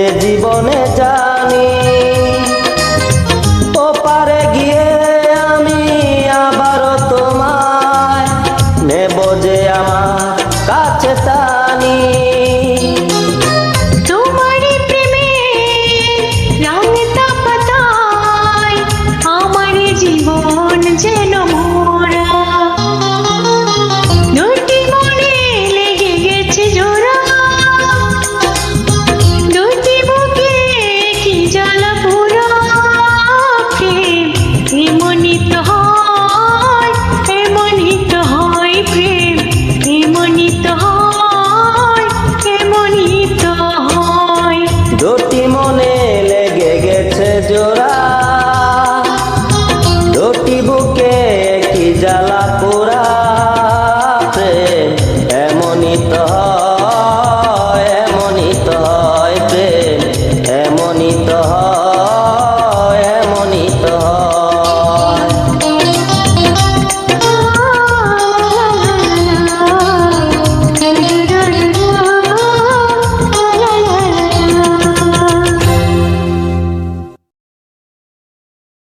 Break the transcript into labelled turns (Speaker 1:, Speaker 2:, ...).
Speaker 1: এ জীবনে জানি। ও পারে গিয়ে আমি আবারও তোমায় নেব যে আমার